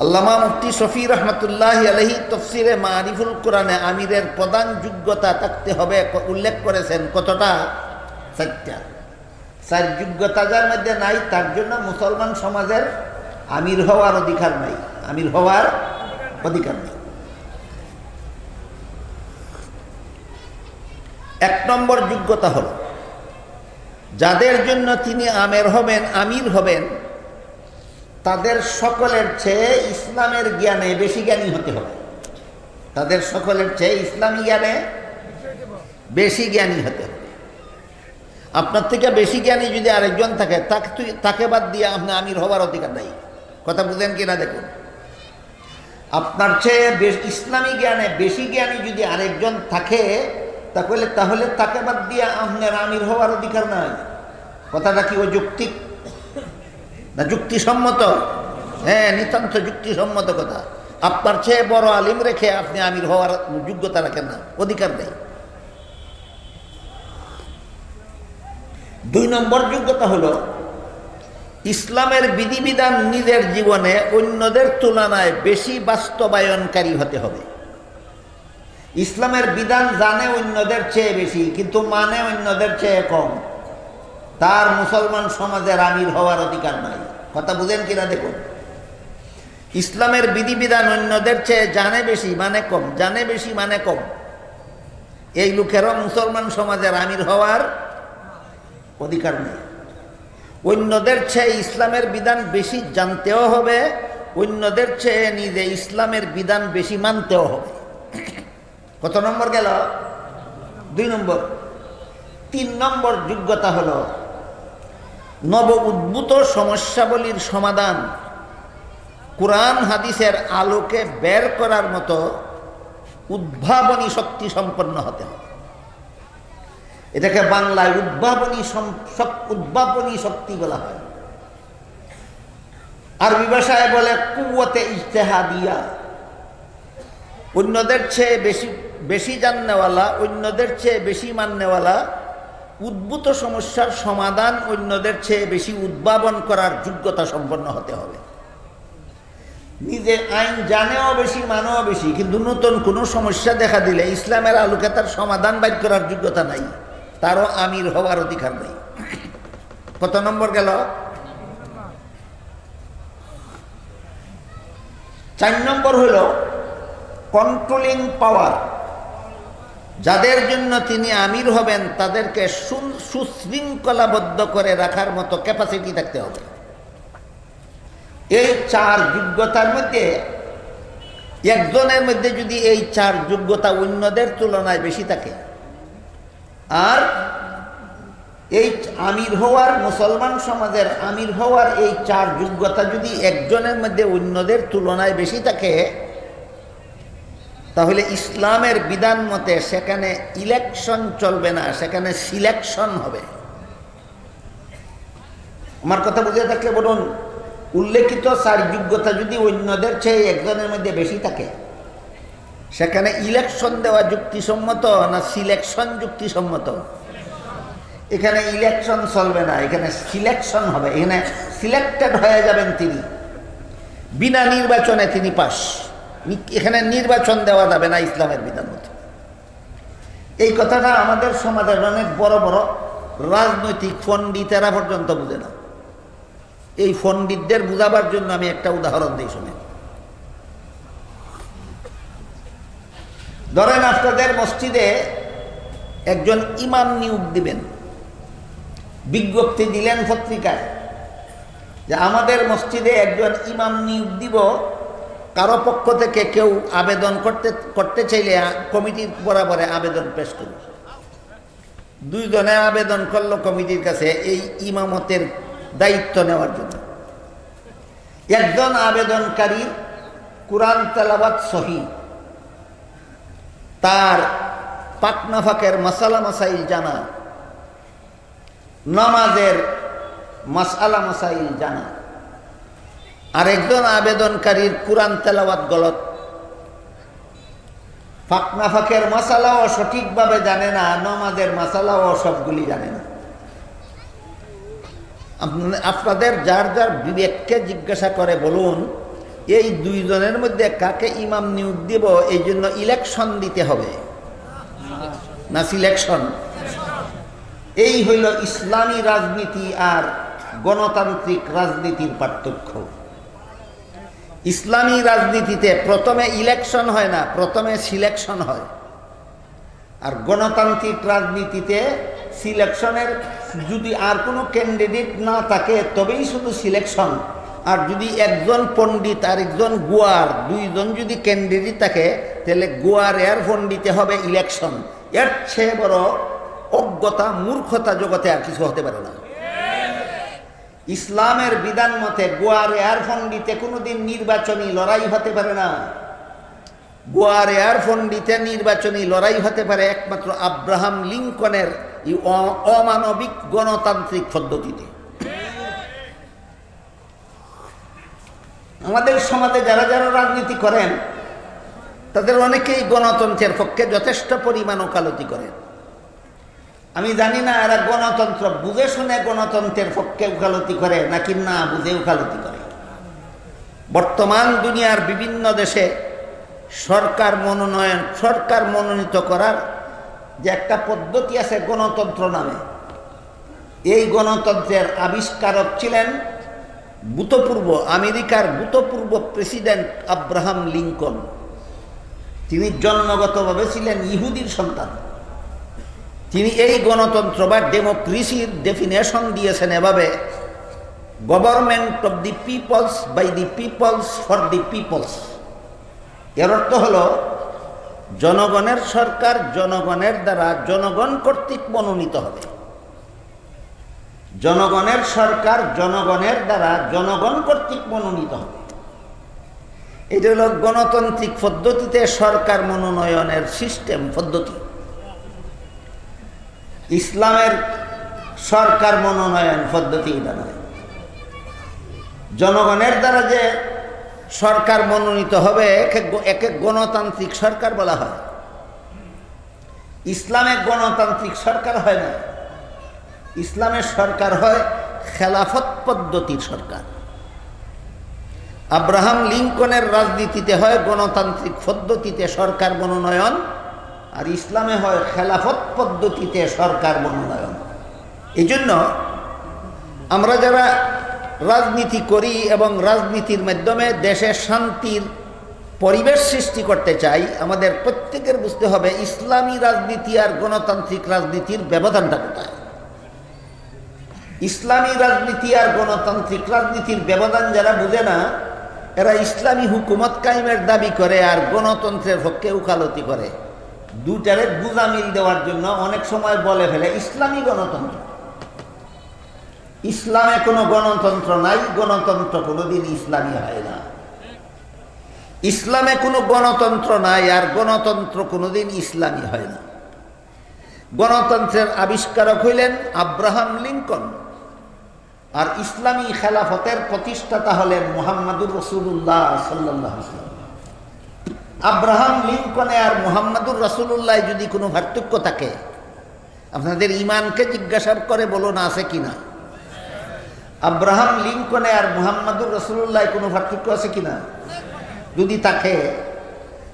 আল্লামা মুফতি শফি রহমতুল্লাহ আলহি তফসিরে মারিফুল কোরআনে আমিরের প্রধান যোগ্যতা থাকতে হবে উল্লেখ করেছেন কতটা? চারটা। চার যোগ্যতা যার মধ্যে নাই, তার জন্য মুসলমান সমাজের আমির হওয়ার অধিকার নাই। আমির হওয়ার অধিকার নেই। এক নম্বর যোগ্যতা হল, যাদের জন্য তিনি আমের হবেন, আমির হবেন তাদের সকলের চেয়ে ইসলামের জ্ঞানে বেশি জ্ঞানী হতে হবে। তাদের সকলের চেয়ে ইসলামী জ্ঞানে বেশি জ্ঞানী হতে হবে। আপনার থেকে বেশি জ্ঞানী যদি আরেকজন থাকে, তাকে তাকে বাদ দিয়ে আপনি আমির হবার অধিকার নাই। কথা বুঝেন কিনা দেখুন। আপনার চেয়ে বেশ ইসলামী জ্ঞানে বেশি জ্ঞানী যদি আরেকজন থাকে, তাহলে তাহলে তাকে বাদ দিয়ে আপনার আমির হওয়ার অধিকার নাই। কথাটা কি ও অযৌক্তিক? না, যুক্তিসম্মত। হ্যাঁ নিতান্ত যুক্তিসম্মত কথা। আপনার চেয়ে বড় আলিম রেখে আপনি আমির হওয়ার যোগ্যতা রাখেন না, অধিকার নেই। দুই নম্বর যোগ্যতা হলো, ইসলামের বিধিবিধান নিজের জীবনে অন্যদের তুলনায় বেশি বাস্তবায়নকারী হতে হবে। ইসলামের বিধান জানে অন্যদের চেয়ে বেশি, কিন্তু মানে অন্যদের চেয়ে কম। তার মুসলমান সমাজের আমির হওয়ার অধিকার নাই। কথা বুঝেন কিনা দেখুন। ইসলামের বিধিবিধান অন্যদের চেয়ে জানে বেশি মানে কম, জানে বেশি মানে কম। এই লোকেরও মুসলমান সমাজের আমির হওয়ার অধিকার নেই। অন্যদের চেয়ে ইসলামের বিধান বেশি জানতেও হবে, অন্যদের চেয়ে নিজে ইসলামের বিধান বেশি মানতেও হবে। কত নম্বর গেল? দুই নম্বর। তিন নম্বর যোগ্যতা হলো নব উদ্ভূত সমস্যাবলীর সমাধান কোরআন হাদিসের আলোকে বের করার মতো উদ্ভাবনী শক্তি সম্পন্ন হতে হবে। এটাকে বাংলায় উদ্ভাবনী উদ্ভাবনী শক্তি বলা হয়। আরবি ভাষায় বলে কুয়তে ইজতেহাদিয়া। অন্যদের চেয়ে বেশি বেশি জাননেওয়ালা, অন্যদের চেয়ে বেশি মাননেওয়ালা উদ্ভূত সমস্যার সমাধান অন্যদের চেয়ে বেশি উদ্ভাবন করার যোগ্যতা সম্পন্ন হতে হবে। নিজে আইন জানেও বেশি, মানেও বেশি, কিন্তু নতুন কোনো সমস্যা দেখা দিলে ইসলামের আলোকে তার সমাধান বাইর করার যোগ্যতা নাই। তারও আমির হওয়ার অধিকার নেই। কত নম্বর গেল? চার নম্বর হলো কন্ট্রোলিং পাওয়ার যাদের জন্য তিনি আমির হবেন, তাদেরকে সুশৃঙ্খলাবদ্ধ করে রাখার মতো ক্যাপাসিটি থাকতে হবে। এই চার যোগ্যতার মধ্যে একজনের মধ্যে যদি এই চার যোগ্যতা অন্যদের তুলনায় বেশি থাকে, আর এই আমির হওয়ার, মুসলমান সমাজের আমির হওয়ার এই চার যোগ্যতা যদি একজনের মধ্যে অন্যদের তুলনায় বেশি থাকে তাহলে ইসলামের বিধান মতে সেখানে ইলেকশন চলবে না, সেখানে সিলেকশন হবে। আমার কথা বুঝে থাকলে বলুন, উল্লেখিত চার যোগ্যতা যদি অন্যদের চেয়ে একজনের মধ্যে বেশি থাকে, সেখানে ইলেকশন দেওয়া যুক্তিসম্মত না সিলেকশন যুক্তিসম্মত? এখানে ইলেকশন চলবে না, এখানে সিলেকশন হবে, এখানে সিলেক্টেড হয়ে যাবেন তিনি। বিনা নির্বাচনে তিনি পাশ এখানে নির্বাচন দেওয়া যাবে না ইসলামের বিধান মতো। এই কথাটা আমাদের সমাজের অনেক বড় বড় রাজনৈতিক পণ্ডিতেরা পর্যন্ত বুঝে না। এই পণ্ডিতদের বুঝাবার জন্য আমি একটা উদাহরণ দিই শুনে। ধরেন আপনাদের মসজিদে একজন ইমাম নিয়োগ দিবেন। বিজ্ঞপ্তি দিলেন পত্রিকায় যে আমাদের মসজিদে একজন ইমাম নিয়োগ দিব কারও পক্ষ থেকে কেউ আবেদন করতে করতে চাইলে কমিটির বরাবরে আবেদন পেশ করুন। দুইজনে আবেদন করল কমিটির কাছে এই ইমামতের দায়িত্ব নেওয়ার জন্য। একজন আবেদনকারী কোরআন তালাবাদ সহি। তার পাকনাফাকের মশালা মাসাইল জানা। নামাজের মাসালা মাসাইল জানা। আর একজন আবেদনকারীর কোরআন তেলাওয়াত গলত। ফাকনা ফাঁকের মশালাও সঠিকভাবে জানে না, নমাজের মশালাও সবগুলি জানে না। আপনাদের যার যার বিবেককে জিজ্ঞাসা করে বলুন, এই দুইজনের মধ্যে কাকে ইমাম নিয়োগ দিব, এই জন্য ইলেকশন দিতে হবে। না সিলেকশন এই হইল ইসলামী রাজনীতি আর গণতান্ত্রিক রাজনীতির পার্থক্য। ইসলামী রাজনীতিতে প্রথমে ইলেকশন হয় না, প্রথমে সিলেকশন হয়। আর গণতান্ত্রিক রাজনীতিতে সিলেকশনের যদি আর কোনো ক্যান্ডিডেট না থাকে, তবেই শুধু সিলেকশন আর যদি একজন পণ্ডিত আর একজন গোয়ার, দুইজন যদি ক্যান্ডিডেট থাকে, তাহলে গোয়ার এর পণ্ডিতে হবে ইলেকশন এর চেয়ে বড় অজ্ঞতা, মূর্খতা জগতে আর কিছু হতে পারে না। ইসলামের বিধান মতে গোয়ার এয়ার পণ্ডিতে কোনোদিন নির্বাচনী লড়াই হতে পারে না। গোয়ার এয়ার পণ্ডিতে নির্বাচনী লড়াই হতে পারে একমাত্র আব্রাহাম লিঙ্কনের অমানবিক গণতান্ত্রিক পদ্ধতিতে। আমাদের সমাজে যারা যারা রাজনীতি করেন, তাদের অনেকেই গণতন্ত্রের পক্ষে যথেষ্ট পরিমাণ ওকালতি করেন। আমি জানি না এরা গণতন্ত্র, বুঝে শুনে গণতন্ত্রের পক্ষে ওকালতি করে নাকি না বুঝে ওকালতি করে। বর্তমান দুনিয়ার বিভিন্ন দেশে সরকার মনোনয়ন, সরকার মনোনীত করার যে একটা পদ্ধতি আছে গণতন্ত্র নামে, এই গণতন্ত্রের আবিষ্কারক ছিলেন ভূতপূর্ব, আমেরিকার ভূতপূর্ব প্রেসিডেন্ট আব্রাহাম লিঙ্কন। তিনি জন্মগতভাবে ছিলেন ইহুদির সন্তান। তিনি এই গণতন্ত্র বা ডেমোক্রেসির ডেফিনেশন দিয়েছেন এভাবে government of the peoples by the peoples for the peoples এর অর্থ হল, জনগণের সরকার জনগণের দ্বারা জনগণ কর্তৃক মনোনীত হবে। জনগণের সরকার জনগণের দ্বারা জনগণ কর্তৃক মনোনীত হবে। এটা হল গণতান্ত্রিক পদ্ধতিতে সরকার মনোনয়নের সিস্টেম পদ্ধতি। ইসলামের সরকার মনোনয়ন পদ্ধতি এটা নয়। জনগণের দ্বারা যে সরকার মনোনীত হবে, এক গণতান্ত্রিক সরকার বলা হয়। ইসলামে গণতান্ত্রিক সরকার হয় না। ইসলামের সরকার হয় খেলাফত পদ্ধতির সরকার। আব্রাহাম লিঙ্কনের রাজনীতিতে হয় গণতান্ত্রিক পদ্ধতিতে সরকার মনোনয়ন আর ইসলামে হয় খেলাফত পদ্ধতিতে সরকার মনোনয়ন। এই জন্য আমরা যারা রাজনীতি করি এবং রাজনীতির মাধ্যমে দেশে শান্তির পরিবেশ সৃষ্টি করতে চাই, আমাদের প্রত্যেকের বুঝতে হবে ইসলামী রাজনীতি আর গণতান্ত্রিক রাজনীতির ব্যবধানটা কোথায়। ইসলামী রাজনীতি আর গণতান্ত্রিক রাজনীতির ব্যবধান যারা বুঝে না, এরা ইসলামী হুকুমত কায়েমের দাবি করে আর গণতন্ত্রের পক্ষে উকালতি করে। দুটারে বুঝামিল দেওয়ার জন্য অনেক সময় বলে ফেলে, ইসলামী গণতন্ত্র। ইসলামে কোনো গণতন্ত্র নাই, গণতন্ত্র কোনোদিন ইসলামী হয় না। ইসলামে কোনো গণতন্ত্র নাই আর গণতন্ত্র কোনোদিন ইসলামী হয় না। গণতন্ত্রের আবিষ্কারক হইলেন আব্রাহাম লিঙ্কন। আর ইসলামী খেলাফতের প্রতিষ্ঠাতা হলেন মুহাম্মাদুর রসুল্লাহ সাল্লাহ আব্রাহাম লিঙ্কনে আর মুহাম্মাদুর রসুল্লাহ যদি কোনো পার্থক্য থাকে, আপনাদের ইমানকে জিজ্ঞাসা করে বলুন আছে কিনা? আব্রাহাম লিঙ্কনে আর মুহাম্মাদুর রসুল্লাহ কোনো পার্থক্য আছে কিনা? যদি থাকে,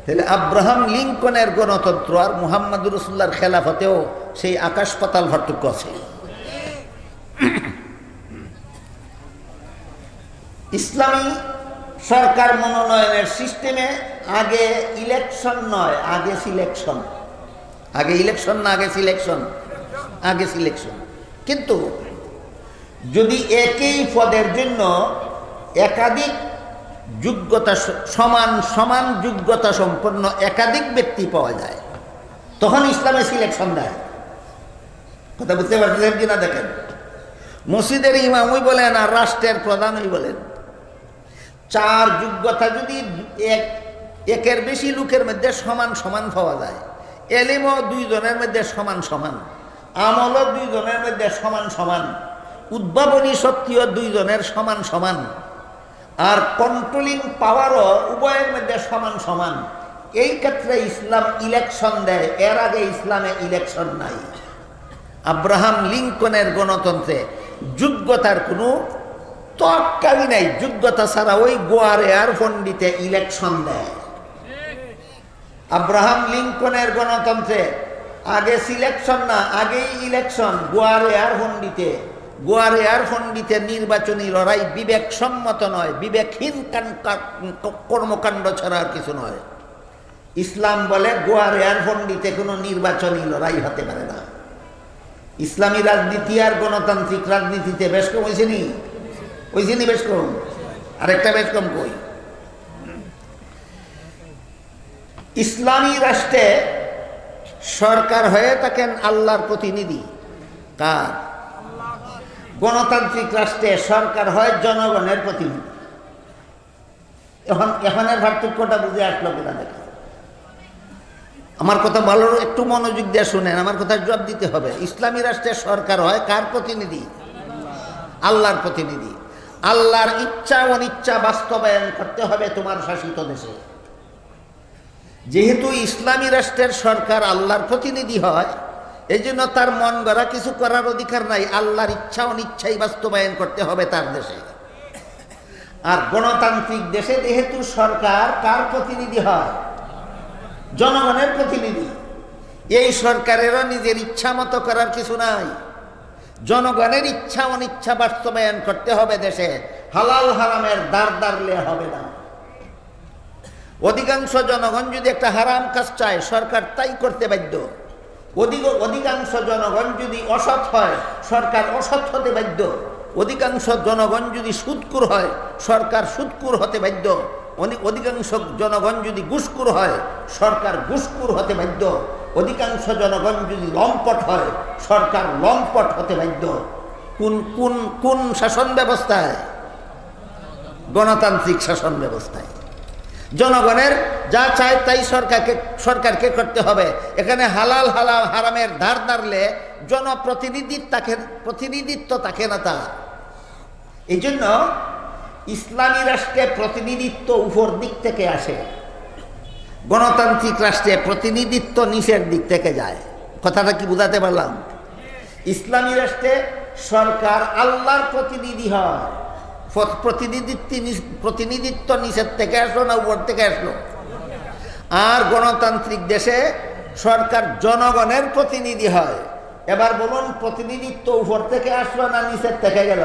তাহলে আব্রাহাম লিঙ্কনের গণতন্ত্র আর মুহাম্মাদুর রসুল্লাহর খেলাফতেও সেই আকাশ পাতাল পার্থক্য আছে। ইসলামী সরকার মনোনয়নের সিস্টেমে আগে ইলেকশন নয়, আগে সিলেকশন। আগে ইলেকশন না, আগে সিলেকশন? আগে সিলেকশন। কিন্তু যদি একই পদের জন্য একাধিক যোগ্যতা সমান সমান যোগ্যতা সম্পন্ন একাধিক ব্যক্তি পাওয়া যায়, তখন ইসলামে সিলেকশন দেয়। কথা বুঝতে পারছেন কিনা দেখেন? মসজিদের ইমামই বলেন আর রাষ্ট্রের প্রধানই বলেন। চার যোগ্যতা যদি এক, একের বেশি লোকের মধ্যে সমান সমান পাওয়া যায়। এলিমও দুইজনের মধ্যে সমান সমান। আমলও দুইজনের মধ্যে সমান সমান। উদ্ভাবনী শক্তিও দুইজনের সমান সমান। আর কন্ট্রোলিং পাওয়ারও উভয়ের মধ্যে সমান সমান। এই ক্ষেত্রে ইসলাম ইলেকশন দেয়, এর আগে ইসলামে ইলেকশন নাই। আব্রাহাম লিঙ্কনের গণতন্ত্রে যোগ্যতার কোনো তক্কাবি নাই। যোগ্যতা ছাড়া ওই গোয়ারে আর ফন্ডিতে ইলেকশন দেয় আব্রাহাম লিঙ্কনের গণতন্ত্রে আগে সিলেকশন না, আগেই ইলেকশন গোয়ারে আর ফন্ডিতে গোয়ারে আর ফন্ডিতে নির্বাচনী লড়াই বিবেকসম্মত নয়। বিবেকহীন কর্মকাণ্ড ছাড়া আর কিছু নয়। ইসলাম বলে গোয়ার এয়ার ফন্ডিতে কোনো নির্বাচনী লড়াই হতে পারে না। ইসলামী রাজনীতি আর গণতান্ত্রিক রাজনীতিতে বেশ কম হয়েছে হয়েছে নি বেশ কম, আরেকটা বেশ কম কই? ইসলামী রাষ্ট্রে সরকার হয়ে থাকেন আল্লাহর প্রতিনিধি। কার? গণতান্ত্রিক রাষ্ট্রে সরকার হয় জনগণের প্রতিনিধি। এখন, এখানের পার্থক্যটা বুঝে আসলো কিনা দেখা আমার কথা ভালো একটু মনোযোগ দিয়ে শুনেন, আমার কথা জবাব দিতে হবে। ইসলামী রাষ্ট্রের সরকার হয় কার প্রতিনিধি? আল্লাহর প্রতিনিধি। আল্লাহর ইচ্ছা অনিচ্ছা বাস্তবায়ন করতে হবে তোমার শাসিত দেশে। যেহেতু ইসলামী রাষ্ট্রের সরকার আল্লাহর প্রতিনিধি হয় এই জন্য তার মন গড়া কিছু করার অধিকার নাই, আল্লাহর ইচ্ছা অনিচ্ছাই বাস্তবায়ন করতে হবে তার দেশে। আর গণতান্ত্রিক দেশে যেহেতু সরকার কার প্রতিনিধি হয়, জনগণের প্রতিনিধি, এই সরকারেরও নিজের ইচ্ছা মতো করার কিছু নাই। জনগণের ইচ্ছা অনিচ্ছা বাস্তবায়ন করতে হবে দেশে। হালাল হারামের দার দাঁড়লে হবে না। অধিকাংশ জনগণ যদি একটা হারাম কাজ চায়, সরকার তাই করতে বাধ্য। অধিক অধিকাংশ জনগণ যদি অসৎ হয়, সরকার অসৎ হতে বাধ্য। অধিকাংশ জনগণ যদি সুদকুর হয়, সরকার সুদকুর হতে বাধ্য। অধিকাংশ জনগণ যদি ঘুষকুর হয়, সরকার ঘুষকুর হতে বাধ্য। অধিকাংশ জনগণ যদি লম্পট হয়, সরকার লম্পট হতে বাধ্য। কোন কোন কোন শাসন ব্যবস্থায়? গণতান্ত্রিক শাসন ব্যবস্থায়। জনগণের যা চায় তাই সরকারকে সরকারকে করতে হবে। এখানে হালাল হালাল, হারামের ধার দাঁড়লে জনপ্রতিনিধিত্ব তাকে, প্রতিনিধিত্ব তাকে না তা এই জন্য ইসলামী রাষ্ট্রে প্রতিনিধিত্ব উপর দিক থেকে আসে। গণতান্ত্রিক রাষ্ট্রে প্রতিনিধিত্ব নিচের দিক থেকে যায়। কথাটা কি বুঝাতে পারলাম? ইসলামী রাষ্ট্রে সরকার আল্লাহর প্রতিনিধি হয়। প্রতিনিধিত্ব প্রতিনিধিত্ব নিচের থেকে আসলো না উপর থেকে আসলো? আর গণতান্ত্রিক দেশে সরকার জনগণের প্রতিনিধি হয়। এবার বলুন, প্রতিনিধিত্ব উপর থেকে আসলো না নিচের থেকে গেল?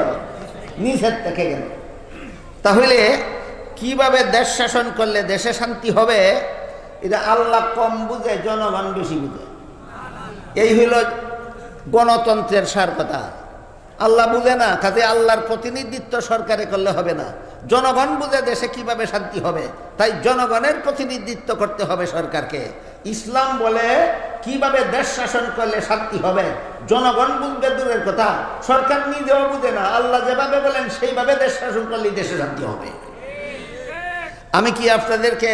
নিচের থেকে গেল। তাহলে কীভাবে দেশ শাসন করলে দেশে শান্তি হবে? এটা আল্লাহ কম বুঝে, জনগণ বেশি বুঝে। এই হইল গণতন্ত্রের সার কথা। আল্লাহ বুঝে না, কাজে আল্লাহর প্রতিনিধিত্ব সরকারে করলে হবে না। জনগণ বুঝে দেশে কীভাবে শান্তি হবে, তাই জনগণের প্রতিনিধিত্ব করতে হবে সরকারকে। ইসলাম বলে কীভাবে দেশ শাসন করলে শান্তি হবে, জনগণ বুঝবে দূরের কথা। সরকার নিজেও বুঝে না, আল্লাহ যেভাবে বলেন সেইভাবে দেশ শাসন করলে দেশে শান্তি হবে। আমি কি আপনাদেরকে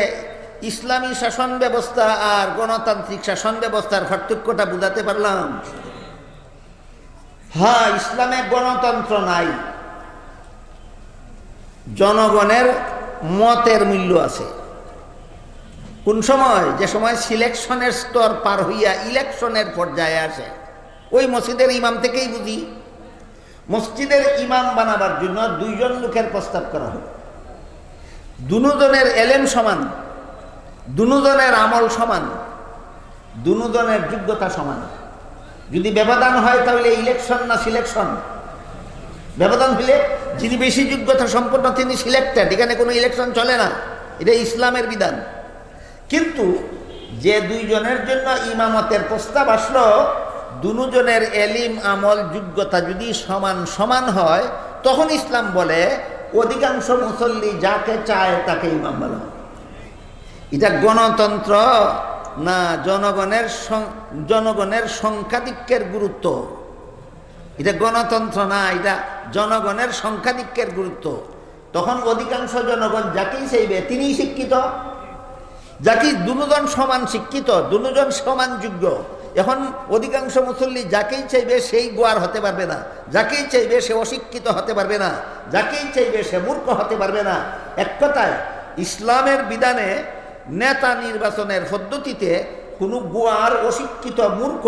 ইসলামী শাসন ব্যবস্থা আর গণতান্ত্রিক শাসন ব্যবস্থার পার্থক্যটা বুঝাতে পারলাম। হ্যাঁ ইসলামে গণতন্ত্র নাই। জনগণের মতের মূল্য আছে। কোন সময়? যে সময় সিলেকশনের স্তর পার হইয়া ইলেকশনের পর্যায়ে আসে। ওই মসজিদের ইমাম থেকেই বুঝি। মসজিদের ইমাম বানাবার জন্য দুইজন লোকের প্রস্তাব করা হয়। দুজনের এলেম সমান। দুজনের আমল সমান, দুজনের যোগ্যতা সমান। যদি ব্যবধান হয় তাহলে ইলেকশন না সিলেকশন ব্যবধান হলে যিনি বেশি যোগ্যতা সম্পন্ন তিনি সিলেক্টেড এখানে কোনো ইলেকশন চলে না। এটা ইসলামের বিধান। কিন্তু যে দুইজনের জন্য ইমামতের প্রস্তাব আসলো, দুজনের এলিম আমল যোগ্যতা যদি সমান সমান হয়, তখন ইসলাম বলে, অধিকাংশ মুসল্লি যাকে চায় তাকে ইমাম বলা হয়। এটা গণতন্ত্র না জনগণের জনগণের সংখ্যাধিক্যের গুরুত্ব। এটা গণতন্ত্র না, এটা জনগণের সংখ্যাধিক্যের গুরুত্ব। তখন অধিকাংশ জনগণ যাকেই চাইবে, তিনিই শিক্ষিত। যাকে দুজন সমান শিক্ষিত, দুজন সমান যোগ্য। এখন অধিকাংশ মুসল্লি যাকেই চাইবে, সেই গোয়ার হতে পারবে না। যাকেই চাইবে, সে অশিক্ষিত হতে পারবে না। যাকেই চাইবে, সে মূর্খ হতে পারবে না। এক কথায়, ইসলামের বিধানে নেতা নির্বাচনের পদ্ধতিতে কোনো গোয়ার অশিক্ষিত মূর্খ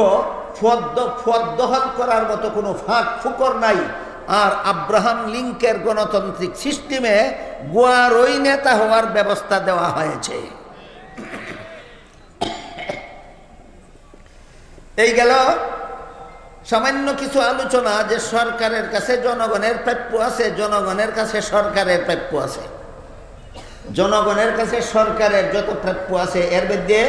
ফদ্দ ফদ্দহল করার মতো কোনো ফাঁক ফুকর নাই। আর আব্রাহাম লিঙ্কের গণতান্ত্রিক সিস্টেমে গোয়ার ওই নেতা হওয়ার ব্যবস্থা দেওয়া হয়েছে। এই গেল সামান্য কিছু আলোচনা যে সরকারের কাছে, জনগণের প্রাপ্য আছে, জনগণের কাছে সরকারের প্রাপ্য আছে। জনগণের কাছে সরকারের যত প্রাপ্য আছে, এর মধ্যে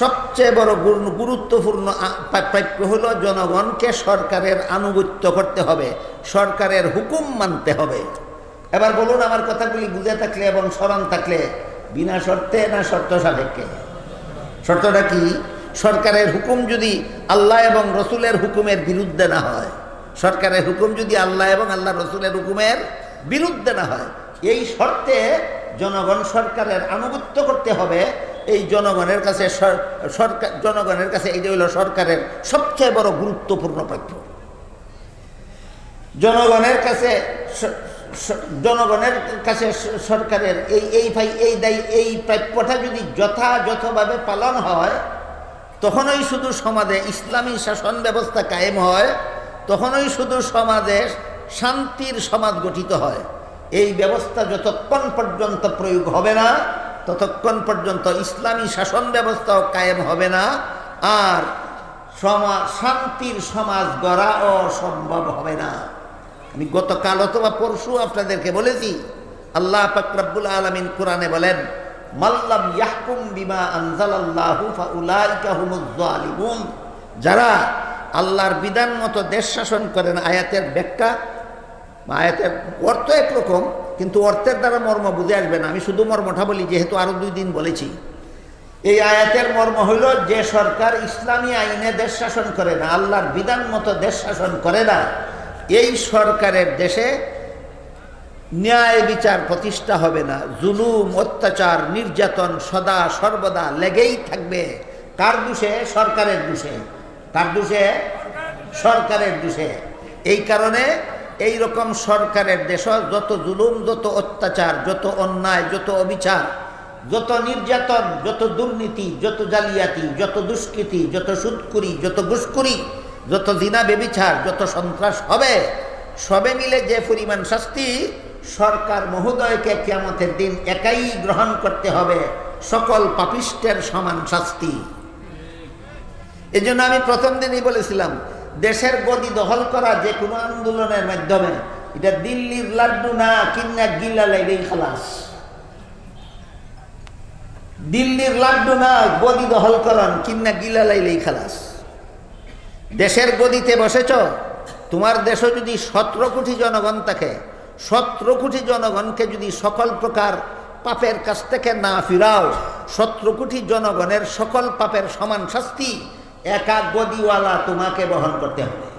সবচেয়ে বড় গুরুত্বপূর্ণ প্রাপ্য হলো জনগণকে সরকারের আনুগত্য করতে হবে, সরকারের হুকুম মানতে হবে। এবার বলুন আমার কথাগুলি বুঝে থাকলে এবং স্মরণ থাকলে, বিনা শর্তে না শর্ত সাপেক্ষে? শর্তটা কি? সরকারের হুকুম যদি আল্লাহ এবং রসুলের হুকুমের বিরুদ্ধে না হয়, সরকারের হুকুম যদি আল্লাহ এবং আল্লাহ রসুলের হুকুমের বিরুদ্ধে না হয়, এই শর্তে জনগণ সরকারের আনুগত্য করতে হবে। এই জনগণের কাছে সরকার, জনগণের কাছে এইটা হলো সরকারের সবচেয়ে বড় গুরুত্বপূর্ণ প্রাপ্য জনগণের কাছে জনগণের কাছে সরকারের এই এই ভাই এই দায়ী, এই প্রাপ্যটা যদি যথাযথভাবে পালন হয়, তখনই শুধু সমাজে ইসলামী শাসন ব্যবস্থা কায়েম হয়, তখনই শুধু সমাজে শান্তির সমাজ গঠিত হয়। এই ব্যবস্থা যতক্ষণ পর্যন্ত প্রয়োগ হবে না, ততক্ষণ পর্যন্ত ইসলামী শাসন ব্যবস্থাও কায়েম হবে না, আর সমাজ শান্তির সমাজ গড়া অসম্ভব হবে না। আমি গতকাল অথবা পরশু আপনাদেরকে বলেছি, আল্লাহ ফাকরাবুল আলমিন কোরআনে বলেন মাল্লাম ইয়াহকুম বিমা আনজালাল্লাহু ফাউলাইকা যারা আল্লাহর বিধান মতো দেশ শাসন করেন, আয়াতের ব্যাখ্যা আয়াতের অর্থ একরকম, কিন্তু অর্থের দ্বারা মর্ম বুঝে আসবে না। আমি শুধু মর্মটা বলি, যেহেতু আরও দুই দিন বলেছি। এই আয়াতের মর্ম হইল, যে সরকার ইসলামী আইনে দেশ শাসন করে না, আল্লাহর বিধান মতো দেশ শাসন করে না, এই সরকারের দেশে ন্যায় বিচার প্রতিষ্ঠা হবে না। জুলুম, অত্যাচার, নির্যাতন সদা সর্বদা লেগেই থাকবে। কার দোষে? সরকারের দোষে। কার দোষে? সরকারের দোষে। এই কারণে এই রকম সরকারের দেশ, যত জুলুম, যত অত্যাচার, যত অন্যায়, যত অবিচার, যত নির্যাতন, যত দুর্নীতি, যত জালিয়াতি, যত দুষ্কৃতি, যত সুদকুরি যত ঘুষকুরি যত দিনা বেবিচার, যত সন্ত্রাস হবে, সবে মিলে যে পরিমাণ শাস্তি, সরকার মহোদয়কে কিয়ামতের দিন একাই গ্রহণ করতে হবে, সকল পাপিষ্টের সমান শাস্তি। এই আমি প্রথম দিনই বলেছিলাম দেশের গদি দখল করা যে কোনো আন্দোলনের মাধ্যমে, এটা দিল্লির লাড্ডু না কিন্না গিলা লাইলেই খালাস। দিল্লির লাড্ডু না গদি দখল করন, কিন্না গিলা লাইলেই খালাস। দেশের গদিতে বসেছ, তোমার দেশে যদি সতেরো কোটি জনগণ থাকে, সতেরো কোটি জনগণকে যদি সকল প্রকার পাপের কাছ থেকে না ফিরাও, সতেরো কোটি জনগণের সকল পাপের সমান শাস্তি একা গদিওয়ালা তোমাকে বহন করতে হবে।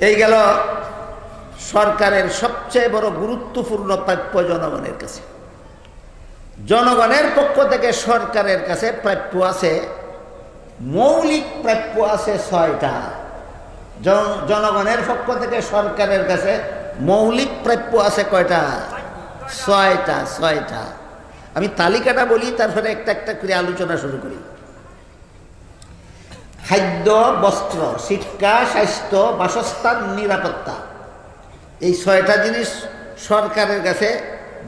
এই গেল সরকারের সবচেয়ে বড় গুরুত্বপূর্ণ প্রাপ্য জনগণের কাছে। জনগণের পক্ষ থেকে সরকারের কাছে প্রাপ্য আছে, মৌলিক প্রাপ্য আছে ছয়টা। জন- জনগণের পক্ষ থেকে সরকারের কাছে মৌলিক প্রাপ্য আছে কয়টা? ছয়টা ছয়টা। তালিকাটা বলি, তারপরে একটা একটা করে আলোচনা শুরু করি। খাদ্য, বস্ত্র শিক্ষা স্বাস্থ্য, বাসস্থান, নিরাপত্তা। এই ছয়টা জিনিস সরকারের কাছে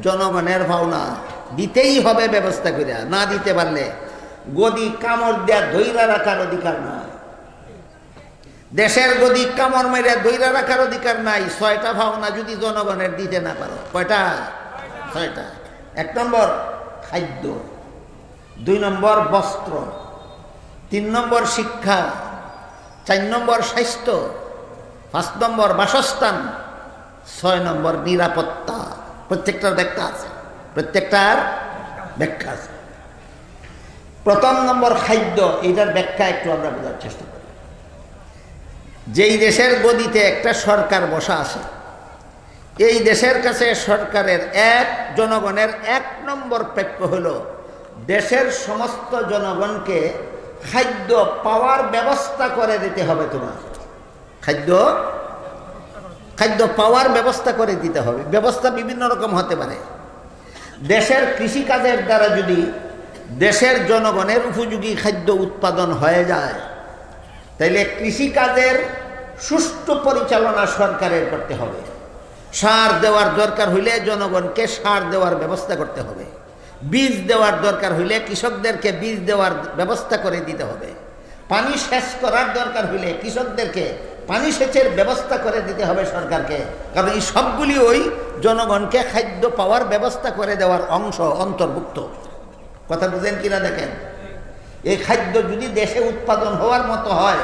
জনগণের ভাওনা। দিতেই হবে ব্যবস্থা করে, না দিতে পারলে গদি কামড় দেয়া ধৈরা রাখার অধিকার নয় দেশের গদি কামড় মেরে ধৈরা রাখার অধিকার নাই। ছয়টা ভাওনা যদি জনগণের দিতে না পারো। কয়টা? ছয়টা। এক নম্বর খাদ্য, দুই নম্বর বস্ত্র, তিন নম্বর শিক্ষা, চার নম্বর স্বাস্থ্য, পাঁচ নম্বর বাসস্থান, ছয় নম্বর নিরাপত্তা। প্রত্যেকটার ব্যাখ্যা আছে, প্রত্যেকটার ব্যাখ্যা আছে। প্রথম নম্বর খাদ্য, এইটার ব্যাখ্যা একটু আমরা বোঝার চেষ্টা করি। যেই দেশের গদিতে একটা সরকার বসা আছে এই দেশের কাছে সরকারের এক, জনগণের এক নম্বর প্রাপ্য হলো দেশের সমস্ত জনগণকে খাদ্য পাওয়ার ব্যবস্থা করে দিতে হবে তোমার। খাদ্য? খাদ্য পাওয়ার ব্যবস্থা করে দিতে হবে। ব্যবস্থা বিভিন্ন রকম হতে পারে। দেশের কৃষিকাজের দ্বারা যদি দেশের জনগণের উপযোগী খাদ্য উৎপাদন হয়ে যায়, তাইলে কৃষিকাজের সুষ্ঠু পরিচালনা সরকারের করতে হবে। সার দেওয়ার দরকার হইলে জনগণকে সার দেওয়ার ব্যবস্থা করতে হবে। বীজ দেওয়ার দরকার হইলে কৃষকদেরকে বীজ দেওয়ার ব্যবস্থা করে দিতে হবে। পানি সেচ করার দরকার হইলে কৃষকদেরকে পানি সেচের ব্যবস্থা করে দিতে হবে সরকারকে। কারণ এই সবগুলি ওই জনগণকে খাদ্য পাওয়ার ব্যবস্থা করে দেওয়ার অংশ, অন্তর্ভুক্ত। কথা বুঝেন কিনা দেখেন? এই খাদ্য যদি দেশে উৎপাদন হওয়ার মতো হয়,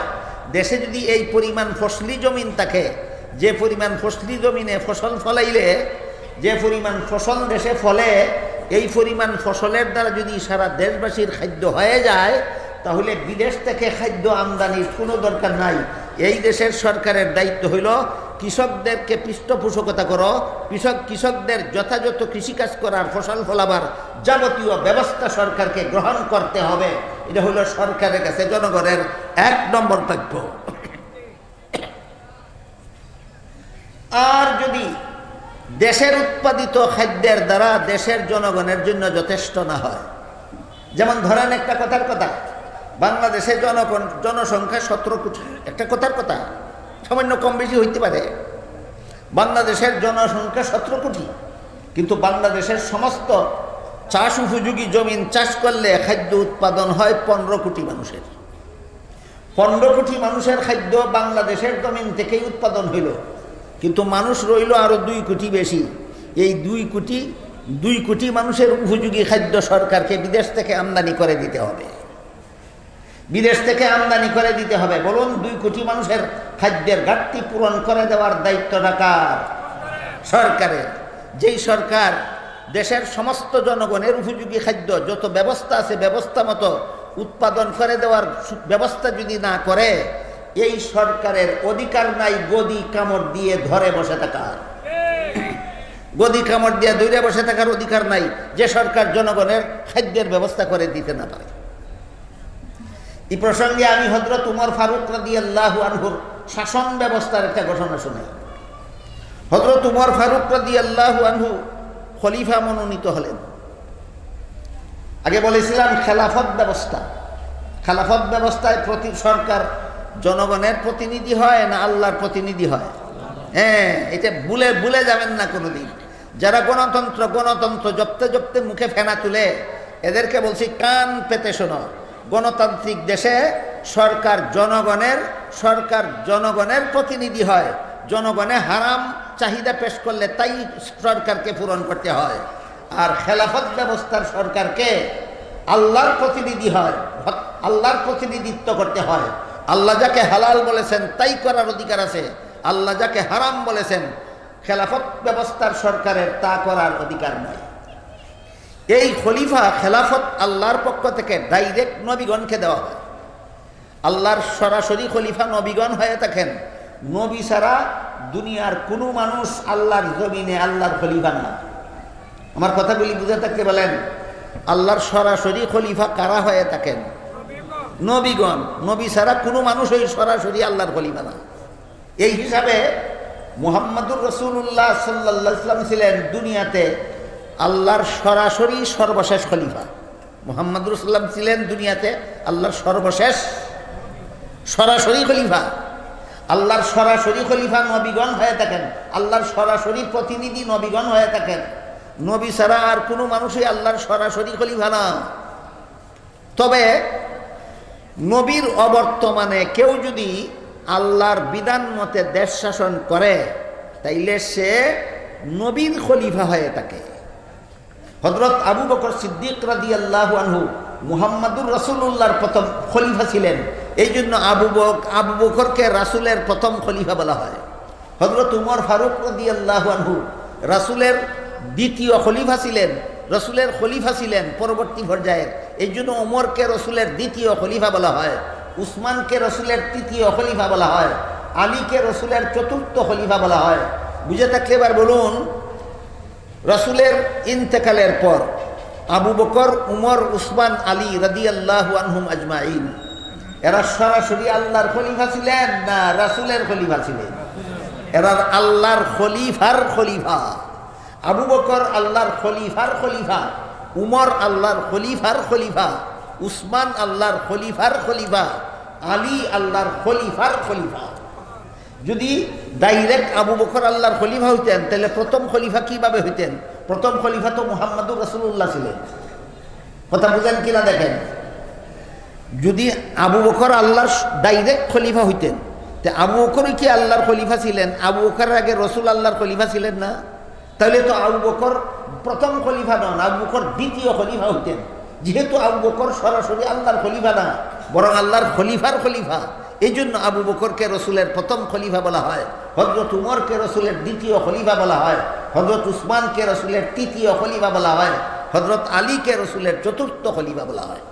দেশে যদি এই পরিমাণ ফসলি জমিন থাকে যে পরিমাণ ফসলি জমিনে ফসল ফলাইলে, যে পরিমাণ ফসল দেশে ফলে, এই পরিমাণ ফসলের দ্বারা যদি সারা দেশবাসীর খাদ্য হয়ে যায়, তাহলে বিদেশ থেকে খাদ্য আমদানির কোনো দরকার নাই। এই দেশের সরকারের দায়িত্ব হইল, কৃষকদেরকে পৃষ্ঠপোষকতা করো, কৃষক, কৃষকদের যথাযথ কৃষিকাজ করার, ফসল ফলাবার যাবতীয় ব্যবস্থা সরকারকে গ্রহণ করতে হবে। এটা হলো সরকারের কাছে, জনগণের এক নম্বর দায়িত্ব। আর যদি দেশের উৎপাদিত খাদ্যের দ্বারা দেশের জনগণের জন্য যথেষ্ট না হয়, যেমন ধরেন একটা কথার কথা বাংলাদেশের জনগণ জনসংখ্যা সতেরো কোটি। একটা কথার কথা, সামান্য কম বেশি হইতে পারে। বাংলাদেশের জনসংখ্যা সতেরো কোটি, কিন্তু বাংলাদেশের সমস্ত চাষ উপযোগী জমিন চাষ করলে খাদ্য উৎপাদন হয় পনেরো কোটি মানুষের। পনেরো কোটি মানুষের খাদ্য বাংলাদেশের জমিন থেকেই উৎপাদন হইল। কিন্তু মানুষ রইল আরও দুই কোটি বেশি। এই দুই কোটি দুই কোটি মানুষের উপযোগী খাদ্য সরকারকে বিদেশ থেকে আমদানি করে দিতে হবে। বিদেশ থেকে আমদানি করে দিতে হবে। বলুন, দুই কোটি মানুষের খাদ্যের ঘাটতি পূরণ করে দেওয়ার দায়িত্ব কার সরকারের। যেই সরকার দেশের সমস্ত জনগণের উপযোগী খাদ্য, যত ব্যবস্থা আছে, ব্যবস্থা মতো উৎপাদন করে দেওয়ার ব্যবস্থা যদি না করে এই সরকারের অধিকার নাই, গদি কামড় দিয়ে ধরে বসে থাকার। গদি কামড় দিয়ে দৌড়ে বসে থাকার অধিকার নাই, যে সরকার জনগণের খাদ্যের ব্যবস্থা করে দিতে না পারে। এই প্রসঙ্গে আমি হজরত উমর ফারুক রাদি আল্লাহ আনহুর শাসন ব্যবস্থার একটা ঘটনা শুনাই। হজরত উমর ফারুক রাদি আল্লাহ আনহু খলিফা মনোনীত হলেন। আগে বলেছিলাম খেলাফত ব্যবস্থা। খেলাফত ব্যবস্থায় প্রতি সরকার জনগণের প্রতিনিধি হয় না আল্লাহর প্রতিনিধি হয়? হ্যাঁ এটা ভুলে ভুলে যাবেন না কোনোদিন। যারা গণতন্ত্র গণতন্ত্র জপতে জপতে মুখে ফেনা তুলে, এদেরকে বলছি, কান পেতে শোনো। গণতান্ত্রিক দেশে সরকার জনগণের সরকার জনগণের প্রতিনিধি হয়। জনগণে হারাম চাহিদা পেশ করলে তাই সরকারকে পূরণ করতে হয়। আর খেলাফত ব্যবস্থার সরকারকে আল্লাহর প্রতিনিধি হয়, আল্লাহর প্রতিনিধিত্ব করতে হয়। আল্লাহ যাকে হালাল বলেছেন, তাই করার অধিকার আছে। আল্লাহ যাকে হারাম বলেছেন, খেলাফত ব্যবস্থার সরকারের তা করার অধিকার নাই। এই খলিফা, খেলাফত আল্লাহর পক্ষ থেকে ডাইরেক্ট নবীগণকে দেওয়া হয়। আল্লাহর সরাসরি খলিফা নবীগণ হয়ে থাকেন। নবী ছাড়া দুনিয়ার কোনো মানুষ আল্লাহর জমিনে আল্লাহর খলিফা না। আমার কথাগুলি বুঝে থাকতে বলেন, আল্লাহর সরাসরি খলিফা কারা হয়ে থাকেন? নবীগণ, নবী ছাড়া কোনো মানুষ ওই সরাসরি আল্লাহর খলিফা না। এই হিসাবে মুহাম্মদুর রসুল্লাহ সাল্লাহ ইসলাম ছিলেন দুনিয়াতে আল্লাহর সরাসরি সর্বশেষ খলিফা। মুহাম্মদুর সাল্লাম ছিলেন দুনিয়াতে আল্লাহর সর্বশেষ সরাসরি খলিফা। আল্লাহর সরাসরি খলিফা নবীগণ হয়ে থাকেন। আল্লাহর সরাসরি প্রতিনিধি নবীগণ হয়ে থাকেন। নবী ছাড়া আর কোনো মানুষই আল্লাহর সরাসরি খলিফা না। তবে নবীর অবর্তমানে কেউ যদি আল্লাহর বিধান মতে দেশ শাসন করে, তাইলে সে নবীর খলিফা হয়ে থাকে। হজরত আবু বকর সিদ্দিক রাদি আল্লাহ আনহু মুহাম্মাদুর রসুল্লাহর প্রথম খলিফা ছিলেন। এই জন্য আবু বক, আবু বকরকে রাসুলের প্রথম খলিফা বলা হয়। হজরত উমর ফারুক রাদি আল্লাহ আনহু রাসুলের দ্বিতীয় খলিফা ছিলেন। রসুলের খলিফা ছিলেন পরবর্তী পর্যায়ের এই জন্য ওমরকে রসুলের দ্বিতীয় খলিফা বলা হয়, উসমানকে রসুলের তৃতীয় খলিফা বলা হয়, আলীকে রসুলের চতুর্থ খলিফা বলা হয়। বুঝে থাকলে এবার বলুন, রসুলের ইন্তেকালের পর আবু বকর, উমর, উসমান, আলী রাদি আল্লাহ আনহুম আজমাইন। এরা সরাসরি আল্লাহর খলিফা ছিলেন না রাসুলের খলিফা ছিলেন? এরা আল্লাহর খলিফার খলিফা। আবু বকর আল্লাহর খলিফার খলিফা। উমর আল্লাহর খলিফার খলিফা, উসমান আল্লাহর খলিফার খলিফা, আলী আল্লাহর খলিফার খলিফা। যদি ডাইরেক্ট আবু বকর আল্লাহর খলিফা হইতেন, তাহলে প্রথম খলিফা কীভাবে হইতেন? প্রথম খলিফা তো মুহাম্মদুর রসুল্লাহ ছিলেন। কথা বুঝেন কিনা দেখেন? যদি আবু বকর আল্লাহর ডাইরেক্ট খলিফা হইতেন, তে আবু বকরই কি আল্লাহর খলিফা ছিলেন? আবু বকরের আগে রসুল আল্লাহর খলিফা ছিলেন না? তাহলে তো আবু বকর প্রথম খলিফা নন, আবু বকর দ্বিতীয় খলিফা হইতেন যেহেতু আবু বকর সরাসরি আল্লাহর খলিফা না, বরং আল্লাহর খলিফার খলিফা। এই জন্য আবু বকরকে রসুলের প্রথম খলিফা বলা হয় হজরত উমরকে রসুলের দ্বিতীয় খলিফা বলা হয় হজরত উসমানকে রসুলের তৃতীয় খলিফা বলা হয় হজরত আলীকে রসুলের চতুর্থ খলিফা বলা হয়।